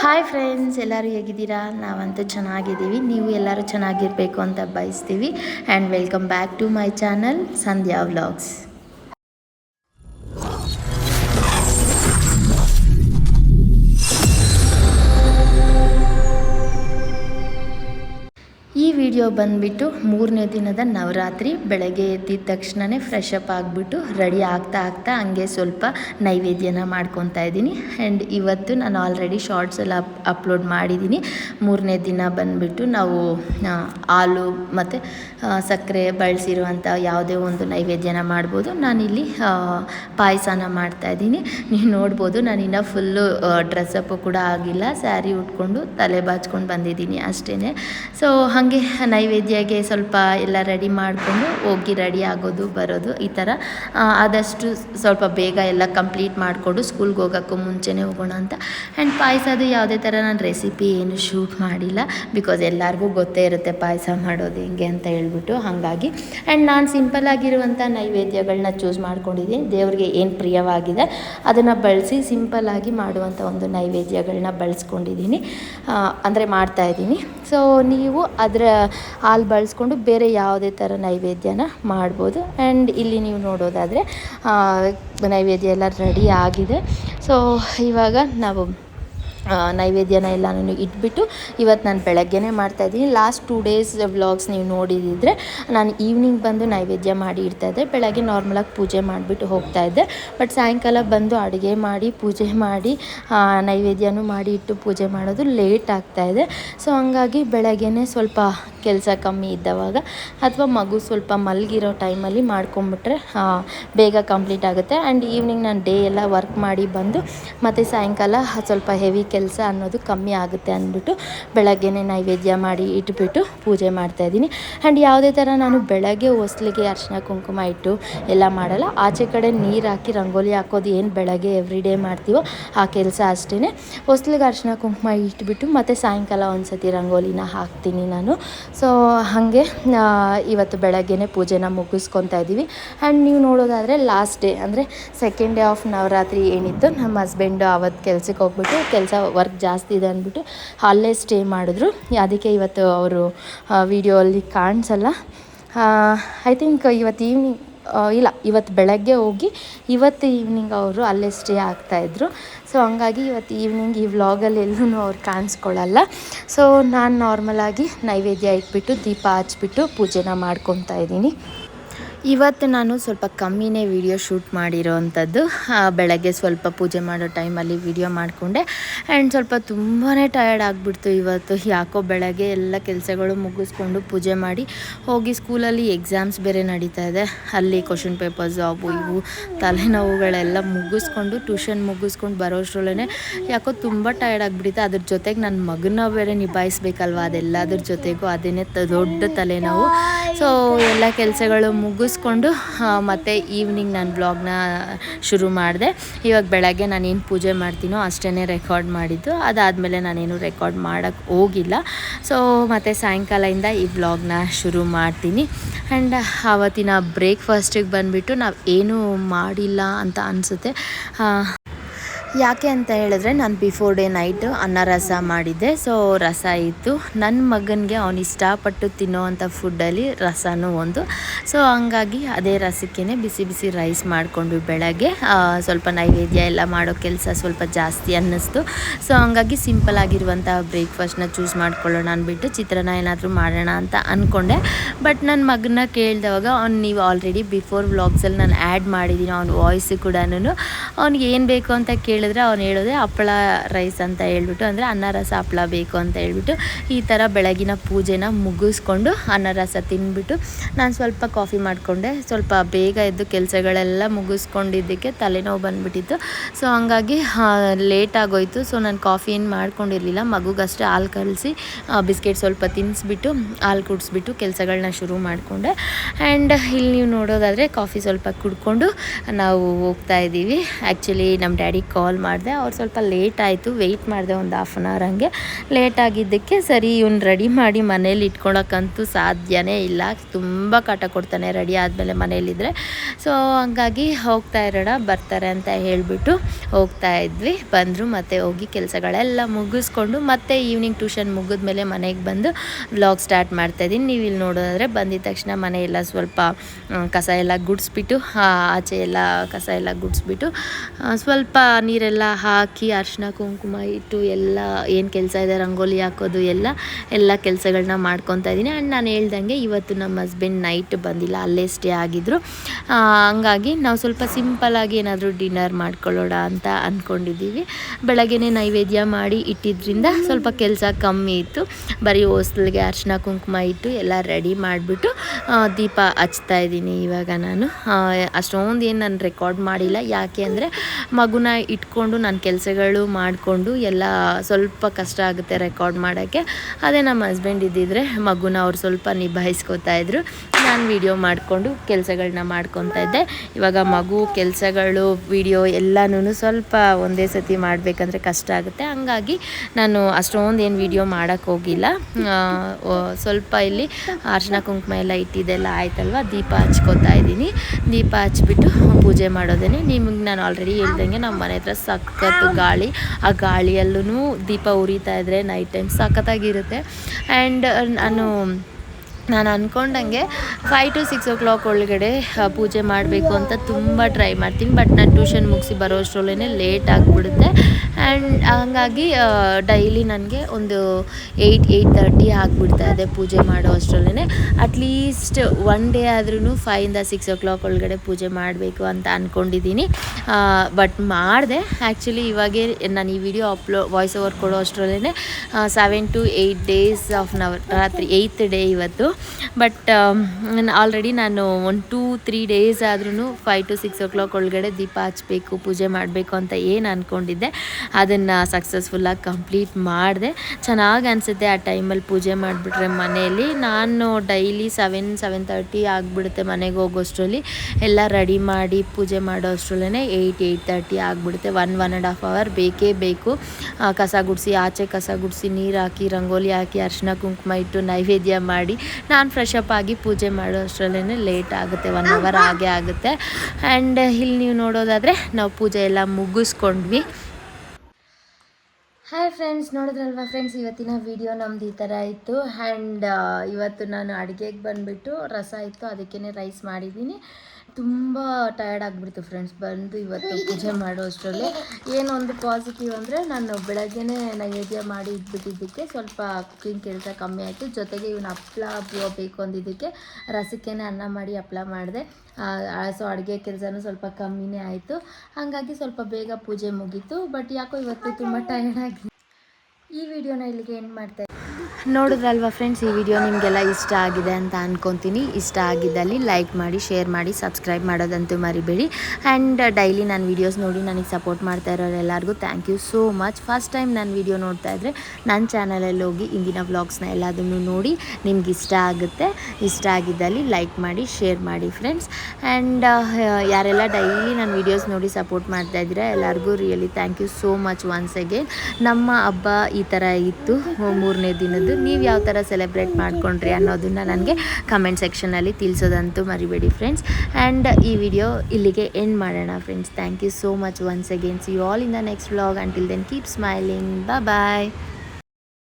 Hi friends ಎಲ್ಲರೂ ಹೇಗಿದ್ದೀರಾ? ನಾವಂತೂ ಚೆನ್ನಾಗಿದ್ದೀವಿ. ನೀವು ಎಲ್ಲರೂ ಚೆನ್ನಾಗಿರಬೇಕು ಅಂತ ಬಯಸ್ತೀವಿ. And welcome back to my channel Sandhya vlogs video ಬಂದುಬಿಟ್ಟು ಮೂರನೇ ದಿನದ ನವರಾತ್ರಿ ಬೆಳಗ್ಗೆ ಎದ್ದಿದ ತಕ್ಷಣವೇ ಫ್ರೆಶ್ ಅಪ್ ಆಗಿಬಿಟ್ಟು ರೆಡಿ ಆಗ್ತಾ ಆಗ್ತಾ ಹಂಗೆ ಸ್ವಲ್ಪ ನೈವೇದ್ಯನ ಮಾಡ್ಕೊತಾ ಇದ್ದೀನಿ. ಆ್ಯಂಡ್ ಇವತ್ತು ನಾನು ಆಲ್ರೆಡಿ ಶಾರ್ಟ್ಸ್ ಎಲ್ಲ ಅಪ್ ಅಪ್ಲೋಡ್ ಮಾಡಿದ್ದೀನಿ. ಮೂರನೇ ದಿನ ಬಂದುಬಿಟ್ಟು ನಾವು ಹಾಲು ಮತ್ತು ಸಕ್ಕರೆ ಬಳಸಿರುವಂಥ ಯಾವುದೇ ಒಂದು ನೈವೇದ್ಯನ ಮಾಡ್ಬೋದು. ನಾನಿಲ್ಲಿ ಪಾಯಸನ ಮಾಡ್ತಾಯಿದ್ದೀನಿ ನೀವು ನೋಡ್ಬೋದು ನಾನಿನ್ನು ಫುಲ್ಲು ಡ್ರೆಸ್ಸಪ್ಪು ಕೂಡ ಆಗಿಲ್ಲ. ಸ್ಯಾರಿ ಉಟ್ಕೊಂಡು ತಲೆ ಬಾಚ್ಕೊಂಡು ಬಂದಿದ್ದೀನಿ ಅಷ್ಟೇ ಸೊ ಹಾಗೆ ನೈವೇದ್ಯಗೆ ಸ್ವಲ್ಪ ಎಲ್ಲ ರೆಡಿ ಮಾಡಿಕೊಂಡು ಹೋಗಿ ರೆಡಿ ಆಗೋದು, ಬರೋದು ಈ ಥರ. ಆದಷ್ಟು ಸ್ವಲ್ಪ ಬೇಗ ಎಲ್ಲ ಕಂಪ್ಲೀಟ್ ಮಾಡಿಕೊಂಡು ಸ್ಕೂಲ್ಗೆ ಹೋಗೋಕ್ಕೂ ಮುಂಚೆನೇ ಹೋಗೋಣ ಅಂತ. ಆ್ಯಂಡ್ ಪಾಯಸದು ಯಾವುದೇ ಥರ ನಾನು ರೆಸಿಪಿ ಏನು ಶೂಟ್ ಮಾಡಿಲ್ಲ. ಬಿಕಾಸ್ ಎಲ್ಲರಿಗೂ ಗೊತ್ತೇ ಇರುತ್ತೆ ಪಾಯಸ ಮಾಡೋದು ಹೆಂಗೆ ಅಂತ ಹೇಳ್ಬಿಟ್ಟು ಹಾಗಾಗಿ. ಆ್ಯಂಡ್ ನಾನು ಸಿಂಪಲ್ ಆಗಿರುವಂಥ ನೈವೇದ್ಯಗಳನ್ನ ಚೂಸ್ ಮಾಡ್ಕೊಂಡಿದ್ದೀನಿ. ದೇವ್ರಿಗೆ ಏನು ಪ್ರಿಯವಾಗಿದೆ ಅದನ್ನು ಬಳಸಿ ಸಿಂಪಲ್ಲಾಗಿ ಮಾಡುವಂಥ ಒಂದು ನೈವೇದ್ಯಗಳನ್ನ ಬಳಸ್ಕೊಂಡಿದ್ದೀನಿ. ಅಂದರೆ ಮಾಡ್ತಾಯಿದ್ದೀನಿ ಸೊ, ನೀವು ಅದರ ಹಾಲು ಬಳಸ್ಕೊಂಡು ಬೇರೆ ಯಾವುದೇ ಥರ ನೈವೇದ್ಯನ ಮಾಡ್ಬೋದು. ಆ್ಯಂಡ್ ಇಲ್ಲಿ ನೀವು ನೋಡೋದಾದರೆ ನೈವೇದ್ಯ ಎಲ್ಲ ರೆಡಿ ಆಗಿದೆ. ಸೊ ಇವಾಗ ನಾವು ನೈವೇದ್ಯನ ಎಲ್ಲನೂ ಇಟ್ಬಿಟ್ಟು ಇವತ್ತು ನಾನು ಬೆಳಗ್ಗೆನೇ ಮಾಡ್ತಾಯಿದ್ದೀನಿ ಲಾಸ್ಟ್ ಟೂ ಡೇಸ್ ವ್ಲಾಗ್ಸ್ ನೀವು ನೋಡಿದಿದ್ರೆ, ನಾನು ಈವ್ನಿಂಗ್ ಬಂದು ನೈವೇದ್ಯ ಮಾಡಿ ಇಡ್ತಾಯಿದ್ದೆ ಬೆಳಗ್ಗೆ ನಾರ್ಮಲಾಗಿ ಪೂಜೆ ಮಾಡಿಬಿಟ್ಟು ಹೋಗ್ತಾಯಿದ್ದೆ ಬಟ್ ಸಾಯಂಕಾಲ ಬಂದು ಅಡುಗೆ ಮಾಡಿ, ಪೂಜೆ ಮಾಡಿ ನೈವೇದ್ಯನೂ ಮಾಡಿ ಇಟ್ಟು ಪೂಜೆ ಮಾಡೋದು ಲೇಟ್ ಆಗ್ತಾಯಿದೆ ಸೊ ಹಂಗಾಗಿ ಬೆಳಗ್ಗೆನೇ ಸ್ವಲ್ಪ ಕೆಲಸ ಕಮ್ಮಿ ಇದ್ದವಾಗ ಅಥವಾ ಮಗು ಸ್ವಲ್ಪ ಮಲಗಿರೋ ಟೈಮಲ್ಲಿ ಮಾಡ್ಕೊಂಬಿಟ್ರೆ ಬೇಗ ಕಂಪ್ಲೀಟ್ ಆಗುತ್ತೆ. ಆ್ಯಂಡ್ ಈವ್ನಿಂಗ್ ನಾನು ಡೇ ಎಲ್ಲ ವರ್ಕ್ ಮಾಡಿ ಬಂದು, ಮತ್ತು ಸಾಯಂಕಾಲ ಸ್ವಲ್ಪ ಹೆವಿ ಕೆಲಸ ಅನ್ನೋದು ಕಮ್ಮಿ ಆಗುತ್ತೆ ಅಂದ್ಬಿಟ್ಟು ಬೆಳಗ್ಗೆನೇ ನೈವೇದ್ಯ ಮಾಡಿ ಇಟ್ಬಿಟ್ಟು ಪೂಜೆ ಮಾಡ್ತಾಯಿದ್ದೀನಿ ಆ್ಯಂಡ್ ಯಾವುದೇ ಥರ ನಾನು ಬೆಳಗ್ಗೆ ಹೊಸ್ಲಿಗೆ ಅರ್ಶಿನ ಕುಂಕುಮ ಇಟ್ಟು ಎಲ್ಲ ಮಾಡಲ್ಲ. ಆಚೆ ಕಡೆ ನೀರು ಹಾಕಿ ರಂಗೋಲಿ ಹಾಕೋದು ಏನು ಬೆಳಗ್ಗೆ ಎವ್ರಿ ಡೇ ಮಾಡ್ತೀವೋ ಆ ಕೆಲಸ ಅಷ್ಟೇ ಹೊಸ್ಲಿಗೆ ಅರ್ಶಿನ ಕುಂಕುಮ ಇಟ್ಬಿಟ್ಟು ಮತ್ತು ಸಾಯಂಕಾಲ ಒಂದು ಸತಿ ರಂಗೋಲಿನ ಹಾಕ್ತೀನಿ ನಾನು. ಸೊ ಹಾಗೆ ಇವತ್ತು ಬೆಳಗ್ಗೆನೇ ಪೂಜೆನ ಮುಗಿಸ್ಕೊತಾ ಇದ್ದೀವಿ. ಆ್ಯಂಡ್ ನೀವು ನೋಡೋದಾದರೆ ಲಾಸ್ಟ್ ಡೇ ಅಂದರೆ ಸೆಕೆಂಡ್ ಡೇ ಆಫ್ ನವರಾತ್ರಿ ಏನಿತ್ತು, ನಮ್ಮ ಹಸ್ಬೆಂಡು ಅವತ್ತು ಕೆಲಸಕ್ಕೆ ಹೋಗ್ಬಿಟ್ಟು, ಕೆಲಸ ವರ್ಕ್ ಜಾಸ್ತಿ ಇದೆ ಅಂದ್ಬಿಟ್ಟು ಅಲ್ಲೇ ಸ್ಟೇ ಮಾಡಿದ್ರು. ಅದಕ್ಕೆ ಇವತ್ತು ಅವರು ವಿಡಿಯೋ ಅಲ್ಲಿ ಕಾಣಿಸಲ್ಲ. ಐ ಥಿಂಕ್ ಇವತ್ತು ಈವ್ನಿಂಗ್ ಇಲ್ಲ, ಇವತ್ತು ಬೆಳಗ್ಗೆ ಹೋಗಿ ಇವತ್ತು ಈವ್ನಿಂಗ್ ಅವರು ಅಲ್ಲೇ ಸ್ಟೇ ಆಗ್ತಾಯಿದ್ರು ಸೊ ಹಂಗಾಗಿ ಇವತ್ತು ಈವ್ನಿಂಗ್ ಈ ವ್ಲಾಗಲ್ಲಿ ಎಲ್ಲೂ ಅವ್ರು ಕಾಣಿಸ್ಕೊಳ್ಳಲ್ಲ ಸೊ ನಾನು ನಾರ್ಮಲಾಗಿ ನೈವೇದ್ಯ ಇಟ್ಬಿಟ್ಟು, ದೀಪ ಹಚ್ಬಿಟ್ಟು ಪೂಜೆನ ಮಾಡ್ಕೊತಾ ಇದ್ದೀನಿ. ಇವತ್ತು ನಾನು ಸ್ವಲ್ಪ ಕಮ್ಮಿನೇ ವಿಡಿಯೋ ಶೂಟ್ ಮಾಡಿರೋ ಅಂಥದ್ದು ಬೆಳಗ್ಗೆ ಸ್ವಲ್ಪ ಪೂಜೆ ಮಾಡೋ ಟೈಮಲ್ಲಿ ವಿಡಿಯೋ ಮಾಡಿಕೊಂಡೆ. ಆ್ಯಂಡ್ ಸ್ವಲ್ಪ ತುಂಬಾ ಟಯರ್ಡ್ ಆಗಿಬಿಡ್ತು ಇವತ್ತು. ಯಾಕೋ ಬೆಳಗ್ಗೆ ಎಲ್ಲ ಕೆಲಸಗಳು ಮುಗಿಸ್ಕೊಂಡು ಪೂಜೆ ಮಾಡಿ ಹೋಗಿ ಸ್ಕೂಲಲ್ಲಿ ಎಕ್ಸಾಮ್ಸ್ ಬೇರೆ ನಡೀತಾ ಇದೆ. ಅಲ್ಲಿ ಕ್ವಶನ್ ಪೇಪರ್ಸ್ ಅವು ಇವು, ತಲೆನೋವುಗಳೆಲ್ಲ ಮುಗಿಸ್ಕೊಂಡು ಟ್ಯೂಷನ್ ಮುಗಿಸ್ಕೊಂಡು ಬರೋಷ್ಟ್ರೊಳೇ ಯಾಕೋ ತುಂಬ ಟಯರ್ಡ್ ಆಗಿಬಿಡುತ್ತೆ ಅದ್ರ ಜೊತೆಗೆ ನನ್ನ ಮಗನ ಬೇರೆ ನಿಭಾಯಿಸ್ಬೇಕಲ್ವ ಅದೆಲ್ಲದ್ರ ಜೊತೆಗೂ, ಅದೇನೇ ದೊಡ್ಡ ತಲೆನೋವು. ಸೊ ಎಲ್ಲ ಕೆಲಸಗಳು ಮುಗಿಸ್ಕೊಂಡು ಮತ್ತೆ ಈವ್ನಿಂಗ್ ನಾನು ಬ್ಲಾಗ್ನ ಶುರು ಮಾಡಿದೆ. ಇವಾಗ ಬೆಳಗ್ಗೆ ನಾನೇನು ಪೂಜೆ ಮಾಡ್ತೀನೋ ಅಷ್ಟೇ ರೆಕಾರ್ಡ್ ಮಾಡಿದ್ದು. ಅದಾದಮೇಲೆ ನಾನೇನು ರೆಕಾರ್ಡ್ ಮಾಡೋಕ್ಕೆ ಹೋಗಿಲ್ಲ. ಸೊ ಮತ್ತು ಸಾಯಂಕಾಲದಿಂದ ಈ ಬ್ಲಾಗ್ನ ಶುರು ಮಾಡ್ತೀನಿ. ಆ್ಯಂಡ್ ಆವತ್ತಿನ ಬ್ರೇಕ್ಫಾಸ್ಟಿಗೆ ಬಂದುಬಿಟ್ಟು ನಾವು ಏನೂ ಮಾಡಿಲ್ಲ ಅಂತ ಅನಿಸುತ್ತೆ. ಯಾಕೆ ಅಂತ ಹೇಳಿದ್ರೆ ನಾನು ಬಿಫೋರ್ ಡೇ ನೈಟು ಅನ್ನ ರಸ ಮಾಡಿದ್ದೆ. ಸೊ ರಸ ಇತ್ತು. ನನ್ನ ಮಗನಿಗೆ ಅವನು ಇಷ್ಟಪಟ್ಟು ತಿನ್ನೋವಂಥ ಫುಡ್ಡಲ್ಲಿ ರಸನೂ ಒಂದು. ಸೊ ಹಂಗಾಗಿ ಅದೇ ರಸಕ್ಕೇ ಬಿಸಿ ಬಿಸಿ ರೈಸ್ ಮಾಡಿಕೊಂಡು ಬೆಳಗ್ಗೆ ಸ್ವಲ್ಪ ನೈವೇದ್ಯ ಎಲ್ಲ ಮಾಡೋ ಕೆಲಸ ಸ್ವಲ್ಪ ಜಾಸ್ತಿ ಅನ್ನಿಸ್ತು. ಸೊ ಹಂಗಾಗಿ ಸಿಂಪಲ್ ಆಗಿರುವಂಥ ಬ್ರೇಕ್ಫಾಸ್ಟ್ನ ಚೂಸ್ ಮಾಡ್ಕೊಳ್ಳೋಣ ಅಂದ್ಬಿಟ್ಟು ಚಿತ್ರಾನ್ನ ಏನಾದರೂ ಮಾಡೋಣ ಅಂತ ಅಂದ್ಕೊಂಡೆ ಬಟ್ ನನ್ನ ಮಗನ ಕೇಳಿದವಾಗ ಅವ್ನು ನೀವು ಆಲ್ರೆಡಿ ಬಿಫೋರ್ ವ್ಲಾಗ್ಸಲ್ಲಿ ನಾನು ಆ್ಯಡ್ ಮಾಡಿದ್ದೀನಿ ಅವ್ನ ವಾಯ್ಸ್ ಕೂಡ ಅವ್ನಿಗೆ ಏನು ಬೇಕು ಅಂತ ಕೇಳಿದ್ರೆ ಅವ್ನು ಹೇಳೋದೆ ಹಪ್ಪಳ ರೈಸ್ ಅಂತ ಹೇಳ್ಬಿಟ್ಟು, ಅಂದರೆ ಅನ್ನ ರಸ ಹಪ್ಪಳ ಬೇಕು ಅಂತ ಹೇಳ್ಬಿಟ್ಟು, ಈ ಥರ ಬೆಳಗಿನ ಪೂಜೆನ ಮುಗಿಸ್ಕೊಂಡು ಅನ್ನ ರಸ ತಿಂದ್ಬಿಟ್ಟು ನಾನು ಸ್ವಲ್ಪ ಕಾಫಿ ಮಾಡಿಕೊಂಡೆ. ಸ್ವಲ್ಪ ಬೇಗ ಎದ್ದು ಕೆಲಸಗಳೆಲ್ಲ ಮುಗಿಸ್ಕೊಂಡಿದ್ದಕ್ಕೆ ತಲೆನೋವು ಬಂದುಬಿಟ್ಟಿತ್ತು. ಸೊ ಹಂಗಾಗಿ ಲೇಟ್ ಆಗೋಯ್ತು. ಸೊ ನಾನು ಕಾಫಿ ಏನು ಮಾಡ್ಕೊಂಡಿರಲಿಲ್ಲ. ಮಗುಗಷ್ಟೇ ಹಾಲು ಕಲಸಿ ಬಿಸ್ಕೆಟ್ ಸ್ವಲ್ಪ ತಿನ್ನಿಸ್ಬಿಟ್ಟು ಹಾಲು ಕುಡಿಸ್ಬಿಟ್ಟು ಕೆಲಸಗಳನ್ನ ಶುರು ಮಾಡಿಕೊಂಡೆ. ಆ್ಯಂಡ್ ಇಲ್ಲಿ ನೀವು ನೋಡೋದಾದರೆ ಕಾಫಿ ಸ್ವಲ್ಪ ಕುಡ್ಕೊಂಡು ನಾವು ಹೋಗ್ತಾ ಇದ್ದೀವಿ. ಆ್ಯಕ್ಚುಲಿ ನಮ್ಮ ಡ್ಯಾಡಿ ಕಾಲ್ ಮಾಡಿದೆ. ಅವ್ರು ಸ್ವಲ್ಪ ಲೇಟ್ ಆಯಿತು. ವೆಯ್ಟ್ ಮಾಡಿದೆ ಒಂದು ಹಾಫ್ ಆನ್ ಅವರ್ ಹಂಗೆ. ಲೇಟ್ ಆಗಿದ್ದಕ್ಕೆ ಸರಿ, ಇವ್ನು ರೆಡಿ ಮಾಡಿ ಮನೇಲಿ ಇಟ್ಕೊಳಕ್ಕಂತೂ ಸಾಧ್ಯನೇ ಇಲ್ಲ. ತುಂಬ ಕಾಟ ಕೊಡ್ತಾನೆ ರೆಡಿ ಆದಮೇಲೆ ಮನೇಲಿದ್ದರೆ ಸೊ ಹಂಗಾಗಿ ಹೋಗ್ತಾ ಇರೋಣ, ಬರ್ತಾರೆ ಅಂತ ಹೇಳಿಬಿಟ್ಟು ಹೋಗ್ತಾ ಇದ್ವಿ. ಬಂದರು ಮತ್ತು ಹೋಗಿ ಕೆಲಸಗಳೆಲ್ಲ ಮುಗಿಸ್ಕೊಂಡು ಮತ್ತೆ ಈವ್ನಿಂಗ್ ಟ್ಯೂಷನ್ ಮುಗಿದ್ಮೇಲೆ ಮನೆಗೆ ಬಂದು ವ್ಲಾಗ್ ಸ್ಟಾರ್ಟ್ ಮಾಡ್ತಾಯಿದ್ದೀನಿ ನೀವು ಇಲ್ಲಿ ನೋಡೋದಾದರೆ ಬಂದಿದ ತಕ್ಷಣ ಮನೆಯೆಲ್ಲ ಸ್ವಲ್ಪ ಕಸ ಎಲ್ಲ ಗುಡಿಸ್ಬಿಟ್ಟು ಆಚೆ ಎಲ್ಲ ಕಸ ಎಲ್ಲ ಗುಡಿಸ್ಬಿಟ್ಟು ಸ್ವಲ್ಪ ನೀರೆಲ್ಲ ಹಾಕಿ ಅರಿಶಿನ ಕುಂಕುಮ ಇಟ್ಟು ಎಲ್ಲ ಏನು ಕೆಲಸ ಇದೆ ರಂಗೋಲಿ ಹಾಕೋದು ಎಲ್ಲ ಎಲ್ಲ ಕೆಲಸಗಳನ್ನ ಮಾಡ್ಕೊತಾ ಇದ್ದೀನಿ ಆ್ಯಂಡ್ ನಾನು ಹೇಳ್ದಂಗೆ ಇವತ್ತು ನಮ್ಮ ಹಸ್ಬೆಂಡ್ ನೈಟ್ ಬಂದಿಲ್ಲ ಅಲ್ಲೇ ಸ್ಟೇ ಆಗಿದ್ರು. ಆ, ಹಂಗಾಗಿ ನಾವು ಸ್ವಲ್ಪ ಸಿಂಪಲಾಗಿ ಏನಾದರೂ ಡಿನ್ನರ್ ಮಾಡ್ಕೊಳ್ಳೋಣ ಅಂತ ಅಂದ್ಕೊಂಡಿದ್ದೀವಿ ಬೆಳಗ್ಗೆನೇ ನೈವೇದ್ಯ ಮಾಡಿ ಇಟ್ಟಿದ್ದರಿಂದ ಸ್ವಲ್ಪ ಕೆಲಸ ಕಮ್ಮಿ ಇತ್ತು. ಬರೀ ಹೊಸ್ಲಿಗೆ ಅರಿಶಿನ ಕುಂಕುಮ ಇಟ್ಟು ಎಲ್ಲ ರೆಡಿ ಮಾಡಿಬಿಟ್ಟು ದೀಪ ಹಚ್ತಾ ಇದ್ದೀನಿ ಇವಾಗ ನಾನು. ಅಷ್ಟೊಂದು ಏನು ನಾನು ರೆಕಾರ್ಡ್ ಮಾಡಿಲ್ಲ. ಯಾಕೆ ಅಂದರೆ ಮಗುನ ಇಟ್ಕೊಂಡು ನಾನು ಕೆಲಸಗಳು ಮಾಡಿಕೊಂಡು ಎಲ್ಲ ಸ್ವಲ್ಪ ಕಷ್ಟ ಆಗುತ್ತೆ ರೆಕಾರ್ಡ್ ಮಾಡೋಕ್ಕೆ. ಅದೇ ನಮ್ಮ ಹಸ್ಬೆಂಡ್ ಇದ್ದಿದ್ರೆ ಮಗುನ ಅವ್ರು ಸ್ವಲ್ಪ ನಿಭಾಯಿಸ್ಕೊತಾ ಇದ್ರು. ನಾನು ವಿಡಿಯೋ ಮಾಡಿಕೊಂಡು ಕೆಲಸಗಳನ್ನ ಮಾಡ್ಕೊತಾ ಇದ್ದೆ. ಇವಾಗ ಮಗು, ಕೆಲಸಗಳು ವಿಡಿಯೋ ಎಲ್ಲನೂ ಸ್ವಲ್ಪ ಒಂದೇ ಸತಿ ಮಾಡಬೇಕಂದ್ರೆ ಕಷ್ಟ ಆಗುತ್ತೆ. ಹಂಗಾಗಿ ನಾನು ಅಷ್ಟೊಂದು ಏನು ವಿಡಿಯೋ ಮಾಡೋಕ್ಕೆ ಹೋಗಿಲ್ಲ. ಸ್ವಲ್ಪ ಇಲ್ಲಿ ಅರ್ಶಿನ ಕುಂಕುಮ ಎಲ್ಲ ಇಟ್ಟಿದ್ದೆಲ್ಲ ಆಯ್ತಲ್ವ? ದೀಪ ಹಚ್ಕೋತಾ ಇದ್ದೀನಿ. ದೀಪ ಹಚ್ಬಿಟ್ಟು ಪೂಜೆ ಮಾಡೋದೇನೆ. ನಿಮಗೆ ನಾನು ಆಲ್ರೆಡಿ ಹೇಳ್ದಂಗೆ ನಮ್ಮ ಮನೆ ಹತ್ರ ಸಖತ್ತು ಗಾಳಿ. ಆ ಗಾಳಿಯಲ್ಲೂ ದೀಪ ಉರಿತಾ ಇದ್ದರೆ ನೈಟ್ ಟೈಮ್ ಸಖತ್ತಾಗಿರುತ್ತೆ. ಆ್ಯಂಡ್ ನಾನು ನಾನು ಅಂದ್ಕೊಂಡಂಗೆ five to six o'clock ಒಳಗಡೆ ಪೂಜೆ ಮಾಡಬೇಕು ಅಂತ ತುಂಬ ಟ್ರೈ ಮಾಡ್ತೀನಿ. ಬಟ್ ನಾನು ಟ್ಯೂಷನ್ ಮುಗಿಸಿ ಬರೋ ಅಷ್ಟರಲ್ಲೇ ಲೇಟ್ ಆಗಿಬಿಡುತ್ತೆ. ಆ್ಯಂಡ್ ಹಂಗಾಗಿ ಡೈಲಿ ನನಗೆ ಒಂದು ಏಯ್ಟ್ ಏಯ್ಟ್ ತರ್ಟಿ ಆಗಿಬಿಡ್ತಾ ಇದೆ ಪೂಜೆ ಮಾಡೋ ಅಷ್ಟರಲ್ಲೇ ಅಟ್ಲೀಸ್ಟ್ ಒನ್ ಡೇ ಆದ್ರೂ ಫೈಯಿಂದ ಸಿಕ್ಸ್ ಓ ಕ್ಲಾಕ್ ಒಳಗಡೆ ಪೂಜೆ ಮಾಡಬೇಕು ಅಂತ ಅಂದ್ಕೊಂಡಿದ್ದೀನಿ ಬಟ್ ಮಾಡಿದೆ. ಆ್ಯಕ್ಚುಲಿ ಇವಾಗೇ ನಾನು ಈ ವಿಡಿಯೋ ಅಪ್ಲೋ ವಾಯ್ಸ್ ಓವರ್ ಕೊಡೋ ಅಷ್ಟರಲ್ಲೇ seven to eight days of Navratri eighth day ಇವತ್ತು. ಬಟ್ ಆಲ್ರೆಡಿ ನಾನು ಒಂದು ಟೂ ತ್ರೀ ಡೇಸ್ ಆದ್ರೂ five to six o'clock ಒಳಗಡೆ ದೀಪ ಹಚ್ಚಬೇಕು ಪೂಜೆ ಮಾಡಬೇಕು ಅಂತ ಏನು ಅಂದ್ಕೊಂಡಿದ್ದೆ ಅದನ್ನು ಸಕ್ಸಸ್ಫುಲ್ಲಾಗಿ ಕಂಪ್ಲೀಟ್ ಮಾಡಿದೆ. ಚೆನ್ನಾಗಿ ಅನಿಸುತ್ತೆ ಆ ಟೈಮಲ್ಲಿ ಪೂಜೆ ಮಾಡಿಬಿಟ್ರೆ ಮನೆಯಲ್ಲಿ. ನಾನು ಡೈಲಿ ಸೆವೆನ್ ಸೆವೆನ್ ತರ್ಟಿ ಆಗಿಬಿಡುತ್ತೆ ಮನೆಗೆ ಹೋಗೋಷ್ಟರಲ್ಲಿ. ಎಲ್ಲ ರೆಡಿ ಮಾಡಿ ಪೂಜೆ ಮಾಡೋ ಅಷ್ಟರಲ್ಲೇ ಏಯ್ಟ್ ಏಯ್ಟ್ ತರ್ಟಿ ಆಗಿಬಿಡುತ್ತೆ one one and half hour ಬೇಕೇ ಬೇಕು. ಕಸ ಗುಡಿಸಿ, ಆಚೆ ಕಸ ಗುಡಿಸಿ, ನೀರು ಹಾಕಿ, ರಂಗೋಲಿ ಹಾಕಿ, ಅರ್ಶಿನ ಕುಂಕುಮ ಇಟ್ಟು ನೈವೇದ್ಯ ಮಾಡಿ ನಾನು ಫ್ರೆಶ್ ಅಪ್ ಆಗಿ ಪೂಜೆ ಮಾಡೋ ಅಷ್ಟರಲ್ಲೇ ಲೇಟ್ ಆಗುತ್ತೆ ಒನ್ ಅವರ್ ಆಗೇ ಆಗುತ್ತೆ. ಆ್ಯಂಡ್ ಇಲ್ಲಿ ನೀವು ನೋಡೋದಾದರೆ ನಾವು ಪೂಜೆ ಎಲ್ಲ ಮುಗಿಸ್ಕೊಂಡ್ವಿ. ಹಾಯ್ ಫ್ರೆಂಡ್ಸ್ ನೋಡಿದ್ರಲ್ವ ಫ್ರೆಂಡ್ಸ್ ಇವತ್ತಿನ ವಿಡಿಯೋ ನಮ್ದು ಈ ಥರ ಇತ್ತು. ಆ್ಯಂಡ್ ಇವತ್ತು ನಾನು ಅಡುಗೆಗೆ ಬಂದುಬಿಟ್ಟು ರಸ ಇತ್ತು ಅದಕ್ಕೇ ರೈಸ್ ಮಾಡಿದ್ದೀನಿ. ತುಂಬ ಟಯರ್ಡ್ ಆಗಿಬಿಡ್ತು ಫ್ರೆಂಡ್ಸ್ ಬಂದು ಇವತ್ತು ಪೂಜೆ ಮಾಡೋ ಅಷ್ಟರಲ್ಲಿ ಏನು ಒಂದು ಪಾಸಿಟಿವ್ ಅಂದರೆ ನಾನು ಬೆಳಗ್ಗೆನೇ ನೈವೇದ್ಯ ಮಾಡಿ ಇಟ್ಬಿಟ್ಟಿದ್ದಕ್ಕೆ ಸ್ವಲ್ಪ ಕುಕ್ಕಿಂಗ್ ಕೆಲಸ ಕಮ್ಮಿ ಆಯಿತು. ಜೊತೆಗೆ ಇವನು ಹಪ್ಳ ಹಬ್ಬ ಬೇಕು ಅಂದಿದ್ದಕ್ಕೆ ರಸಕ್ಕೇನೆ ಅನ್ನ ಮಾಡಿ ಹಪ್ಳ ಮಾಡಿದೆ. ಸೊ ಅಡುಗೆ ಕೆಲಸನೂ ಸ್ವಲ್ಪ ಕಮ್ಮಿನೇ ಆಯಿತು. ಹಾಗಾಗಿ ಸ್ವಲ್ಪ ಬೇಗ ಪೂಜೆ ಮುಗೀತು. ಬಟ್ ಯಾಕೋ ಇವತ್ತು ತುಂಬ ಟಯರ್ಡ್ ಆಗಿ ಈ ವಿಡಿಯೋನ ಇಲ್ಲಿಗೆ ಎಂಡ್ ಮಾಡ್ತಾ ನೋಡಿದ್ರಲ್ವಾ ಫ್ರೆಂಡ್ಸ್ ಈ ವಿಡಿಯೋ ನಿಮಗೆಲ್ಲ ಇಷ್ಟ ಆಗಿದೆ ಅಂತ ಅಂದ್ಕೊತೀನಿ ಇಷ್ಟ ಆಗಿದ್ದಲ್ಲಿ ಲೈಕ್ ಮಾಡಿ ಶೇರ್ ಮಾಡಿ ಸಬ್ಸ್ಕ್ರೈಬ್ ಮಾಡೋದಂತೂ ಮರಿಬೇಡಿ. ಆ್ಯಂಡ್ ಡೈಲಿ ನನ್ನ ವೀಡಿಯೋಸ್ ನೋಡಿ ನನಗೆ ಸಪೋರ್ಟ್ ಮಾಡ್ತಾ ಇರೋರು ಎಲ್ಲರಿಗೂ thank you so much first time ನಾನು ವಿಡಿಯೋ ನೋಡ್ತಾ ಇದ್ದರೆ ನನ್ನ ಚಾನಲಲ್ಲಿ ಹೋಗಿ ಇಂದಿನ ವ್ಲಾಗ್ಸ್ನ ಎಲ್ಲದನ್ನು ನೋಡಿ ನಿಮ್ಗೆ ಇಷ್ಟ ಆಗುತ್ತೆ. ಇಷ್ಟ ಆಗಿದ್ದಲ್ಲಿ ಲೈಕ್ ಮಾಡಿ ಶೇರ್ ಮಾಡಿ ಫ್ರೆಂಡ್ಸ್ ಆ್ಯಂಡ್ ಯಾರೆಲ್ಲ ಡೈಲಿ ನನ್ನ ವೀಡಿಯೋಸ್ ನೋಡಿ ಸಪೋರ್ಟ್ ಮಾಡ್ತಾ ಇದ್ದೀರಾ ಎಲ್ಲರಿಗೂ really thank you so much once again ನಮ್ಮ ಹಬ್ಬ ಈ ಥರ ಇತ್ತು. ಮೂರನೇ ದಿನದ್ದು ನೀವು ಯಾವ ಥರ ಸೆಲೆಬ್ರೇಟ್ ಮಾಡ್ಕೊಂಡ್ರಿ ಅನ್ನೋದನ್ನು ನನಗೆ ಕಮೆಂಟ್ ಸೆಕ್ಷನಲ್ಲಿ ತಿಳಿಸೋದಂತೂ ಮರಿಬೇಡಿ ಫ್ರೆಂಡ್ಸ್ ಆ್ಯಂಡ್ ಈ ವಿಡಿಯೋ ಇಲ್ಲಿಗೆ ಎಂಡ್ ಮಾಡೋಣ friends thank you so much once again see you all in the next vlog until then keep smiling bye